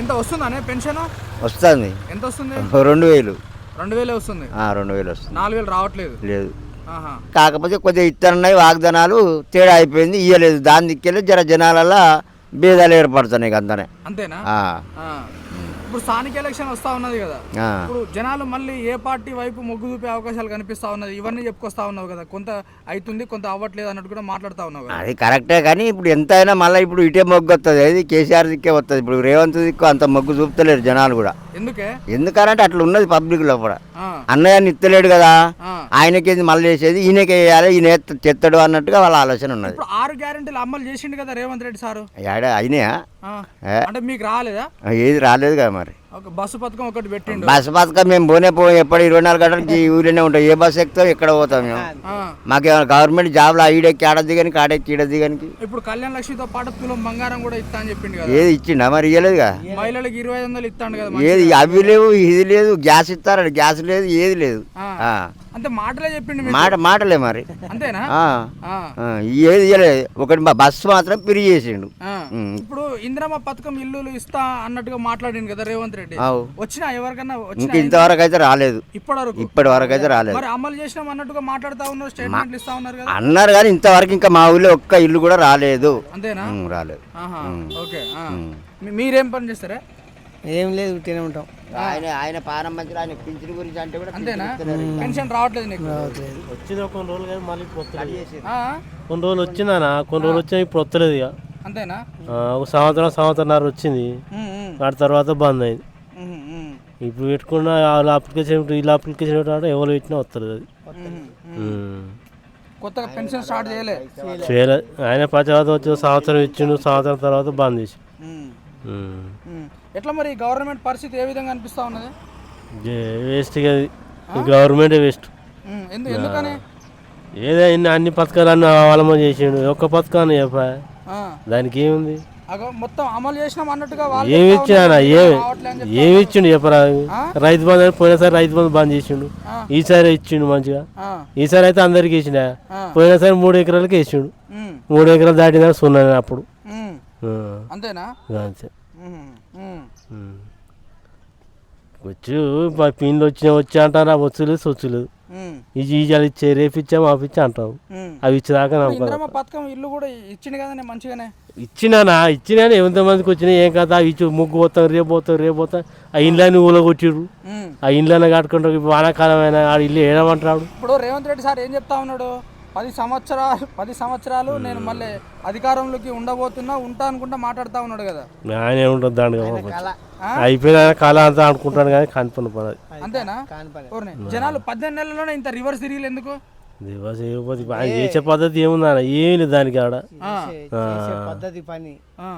ఎంత వస్తుందనే పెన్షన్? వస్తుంది. ఎంత వస్తుంది? రెండు వేలు. రెండు వేలే వస్తుంది. రెండు వేలు వస్తుంది. నాలుగు వేలు రావట్లేదు. లేదు. కాకపోతే కొద్దిగా ఇత్తనున్నాయి వాగ్దానాలు తేడా అయిపోయింది ఇయ్యలేదు. దాని దిక్కెళ్ళి జర జనాలలో భేదాలు ఏర్పడుతున్నాయి అంతనే. అంతేనా. ఇప్పుడు స్థానిక ఎలక్షన్ వస్తా ఉన్నది కదా. ఇప్పుడు జనాలు మళ్ళీ ఏ పార్టీ వైపు మొగ్గు చూపే అవకాశాలు కనిపిస్తా ఉన్నది? ఇవన్నీ చెప్పుకొస్తా ఉన్నావు కదా. కొంత అవుతుంది కొంత అవ్వట్లేదు అన్నట్టు కూడా మాట్లాడుతా ఉన్నావు అది కరెక్టే కానీ ఇప్పుడు ఎంత అయినా మళ్ళీ ఇప్పుడు ఇటే మొగ్గు వస్తుంది అది కేసీఆర్ దిక్కే వస్తుంది ఇప్పుడు రేవంత్ దిక్కు అంత మొగ్గు చూపుతలేరు జనాలు కూడా. ఎందుకే? ఎందుకనంటే అట్లా ఉన్నది పబ్లిక్ లోపల. ఆ, అన్నయ్యని ఇత్తలేడు కదా. ఆయనకేది మళ్ళీ వేసేది ఈయనకే వేయాలి ఈయన చెత్తడు అన్నట్టుగా వాళ్ళ ఆలోచన ఉన్నది. ఆరు గ్యారెంటీలు అమలు చేసిండు కదా రేవంత్ రెడ్డి సారు. ఏ. అంటే మీకు రాలేదా? ఏది రాలేదు కదా మరి. బస్సు పథకం ఒకటి పెట్టిండు. బస్సు పథకం మేము పోనే పోయి ఎప్పుడు ఇరవై నాలుగు గంటలకి ఈ ఊరిలోనే ఉంటాం. ఏ బస్సు ఎక్కుతాం ఎక్కడ పోతాం మేము. మాకేమైనా గవర్నమెంట్ జాబ్లో ఈడెక్కి ఆడ దిగానికి ఆడెక్కి ఈడ దిగానికి ఇప్పుడు కళ్యాణ లక్ష్మితో పాటు తులం బంగారం కూడా ఇస్తా అని చెప్పిండు కదా. ఏది ఇచ్చిండా మరి? ఇయ్యలేదుగా మహిళలకు ఇరవై ఐదు వందలు ఇస్తాడు కదా ఏది. అవి లేవు ఇది లేదు గ్యాస్ ఇస్తారని గ్యాస్ లేదు ఏది లేదు. అంటే మాటలే చెప్పిండు మీకు. మాట మాటలే మరి. అంతేనా? ఏది ఇయ్యలేదు. ఒకటి మా బస్సు మాత్రం పిరి చేసిండు. ఇప్పుడు ఇందిరమ్మ పథకం ఇల్లులు ఇస్తా అన్నట్టుగా మాట్లాడిండు కదా రేవంత్ రెడ్డి. వచ్చినా ఎవరికన్నా ఇంక ఇంతవరకు అయితే రాలేదు. ఇప్పటి వరకు ఇప్పటి వరకు అయితే రాలేదు. మరి అమలు చేసినాం అన్నట్టుగా మాట్లాడుతా ఉన్నారు స్టేట్మెంట్లు ఇస్తా ఉన్నారు కదా? అన్నారు కానీ ఇంతవరకు ఇంకా మా ఊళ్ళో ఒక్క ఇల్లు కూడా రాలేదు. అంతేనా? రాలేదు. ఆహా ఓకే మీరేం పని చేస్తారా? ఏం లేదు ఉట్టినే ఉంటాం. ఆయన ఆయన మంచి ఆయన పింఛన్ గురించి అంటే కూడా అంతేనా? పెన్షన్ రావట్లేదు నీకు? వచ్చింది కొన్ని రోజులు కానీ మళ్ళీ? కొన్ని రోజులు వచ్చిందానా కొన్ని రోజులు వచ్చినా ఇప్పుడు వస్తలేదు ఇక. అంతేనా? ఆ, ఒక సంవత్సరం సంవత్సరంన్నర వచ్చింది. వాటి తర్వాత బంద్ అయింది. ఇప్పుడు పెట్టుకున్న వాళ్ళ అప్లికేషన్ వీళ్ళ అప్లికేషన్ ఎవరు పెట్టినా వస్తుంది అది. కొత్తగా పెన్షన్ స్టార్ట్ చేయలే. చేయలే. ఆయన తర్వాత వచ్చే సంవత్సరం ఇచ్చిండు సంవత్సరం తర్వాత బంద్ చేసి. ఎట్లా మరి గవర్నమెంట్ పరిస్థితి ఏ విధంగా అనిపిస్తా ఉన్నది? వేస్ట్ అది. గవర్నమెంటే వేస్ట్. ఉమ్, ఎందు ఎందుకని? ఏదో ఇన్ని అన్ని పథకాలు అన్ని అవలమ చేసిండు. ఒక్క పథకాన్ని చెప్పా. దానికి ఏముంది మొత్తం అమలు చేసినాం అన్నట్టుగా ఏమి ఇచ్చినా ఏమి ఇచ్చిండు చెప్పరా? రైతు బంధు పోయినసారి రైతు బంధు బంద్ చేసిండు. ఈసారి ఇచ్చిండు మంచిగా. ఈసారి అయితే అందరికి ఇచ్చిన. పోయినసారి మూడు ఎకరాలకి వేసిండు. ఉమ్, మూడు ఎకరాలు దాటిన సున్నా అప్పుడు. అంతేనా? అంతే. వచ్చు మా పిన్లు వచ్చినా వచ్చి అంటారా? వచ్చలేదు సొచ్చులేదు. ఇది ఈజాలు ఇచ్చే రేపు ఇచ్చాము అవి ఇచ్చా అంటాం ఉమ్. అవి ఇచ్చేదాకా నమ్మకం పథకం ఇల్లు కూడా ఇచ్చింది కదనే మంచిగానే? ఇచ్చినానా? ఇచ్చినా ఎంతమందికి వచ్చినాయి? ఏం కదా ఇచ్చి ముగ్గు పోతాం రేపు పోతాం రేపు పోతాం ఆ ఇండ్లని ఊలగొట్టిర్రు. ఉమ్. ఆ ఇండ్లనే కట్టుకుంటారు ఇప్పుడు వానాకాలమైన ఆ ఇల్లు ఏడమంటాడు ఇప్పుడు రేవంత్ రెడ్డి సార్ ఏం చెప్తా ఉన్నాడు? పది సంవత్సరాలు పది సంవత్సరాలు నేను మళ్ళీ అధికారంలోకి ఉండబోతున్నా ఉంటా అనుకుంటా మాట్లాడుతా ఉన్నాడు కదా. ఆయన ఉంటుంది దాంట్లో అయిపోయిన కళ అంతా అనుకుంటాను కానీ కనిపని పని. అది అంతేనా. జనాలు పద్దెనిమిది నెలల్లోనే ఇంత రివర్స్ తిరిగి ఎందుకు? ఆయన చేసే పద్ధతి ఏముంది అన్న? ఏం లేదు దానికి ఆడ. పద్ధతి పని. ఆ,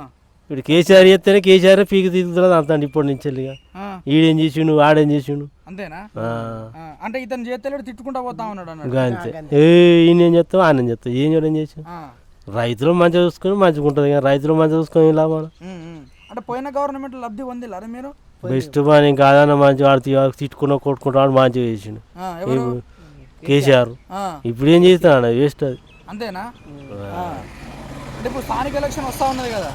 ఇప్పుడు కేసీఆర్ చేస్తేనే కేసీఆర్ పీకి తీరుతున్నది అంత ఇప్పటి నుంచి వెళ్ళిగా ఆ. ఈడేం చేసిండు ఆడేం చేసిండు. అంతేనా? అంటే ఇతను చేతలేడు తిట్టుకుంటా పోతా ఉన్నాడు అంతే. ఏ ఈయన ఏం చేస్తావు ఆయన ఏం చేస్తావు ఏం చేయడం చేసి రైతులు మంచిగా చూసుకొని మంచిగా ఉంటుంది కానీ రైతులు మంచిగా చూసుకొని ఉమ్. అంటే పోయిన గవర్నమెంట్ లబ్ధి పొందిల్లారా మీరు? బెస్ట్ పని ఇంకా అదన్న మంచిగా వాడు తిట్టుకున్న కొట్టుకుంటా వాడు మంచిగా చేసిండు. కేసీఆర్. ఇప్పుడు ఏం చేస్తాడు వేస్ట్ అది. అంతేనా. అంటే ఇప్పుడు స్థానిక ఎలక్షన్ వస్తా ఉన్నది కదా.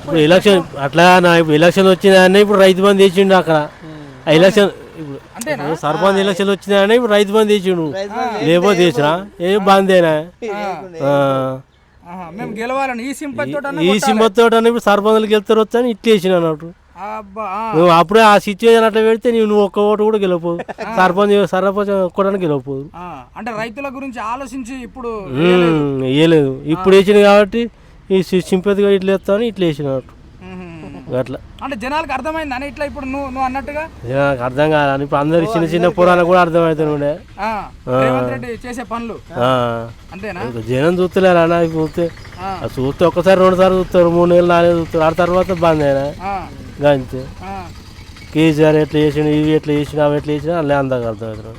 ఇప్పుడు ఎలక్షన్ అట్లా నా ఇప్పుడు ఎలక్షన్ వచ్చిందని ఇప్పుడు రైతు బంద్ చేసిండు అక్కడ. ఆ ఎలక్షన్ ఇప్పుడు సర్పంచ్ ఎలక్షన్ వచ్చిందని ఇప్పుడు రైతు బంద్ చేసిండు లేకపోతే చేసినా? ఏ బందేనా మేము గెలవాలని ఈ సింపతి తోట ఇప్పుడు సర్పంచ్కి వెళ్తారు వచ్చని ఇట్లా వేసిన అన్నట్టు. అబ్బా ఆ, నువ్వు అప్పుడే ఆ సిచ్యువేషన్ అట్లా పెడితే నువ్వు ఒక్క ఓటు కూడా గెలవపోదు సర్పంచ్ సర్పంచ్ ఒక్కడానికి గెలవపోదు ఆ, అంటే రైతుల గురించి ఆలోచించి ఇప్పుడు ఇప్పుడు వేసింది కాబట్టి ఈ సింపతిగా ఇట్లా వేస్తాను ఇట్లా వేసినట్టు. అట్లా. అంటే జనాలకు అర్థమైంది అని ఇట్లా ఇప్పుడు నువ్వు నువ్వు అన్నట్టుగా? నాకు అర్థం కాదు. ఇప్పుడు అందరు చిన్న చిన్న పురాణాలు కూడా అర్థమవుతుండే చేసే పనులు. అంతేనా? జనం చూస్తలేరు అన్న చూస్తే. చూస్తే ఒక్కసారి రెండు సార్లు చూస్తారు మూడు నెలలు నాలుగు చూస్తారు. ఆ తర్వాత బంద్ అయినా. అంతే. కేసీఆర్ ఎట్లా చేసిండు ఇవి ఎట్లా చేసినా అవి ఎట్లా చేసినా అందాక అర్థమవుతున్నాడు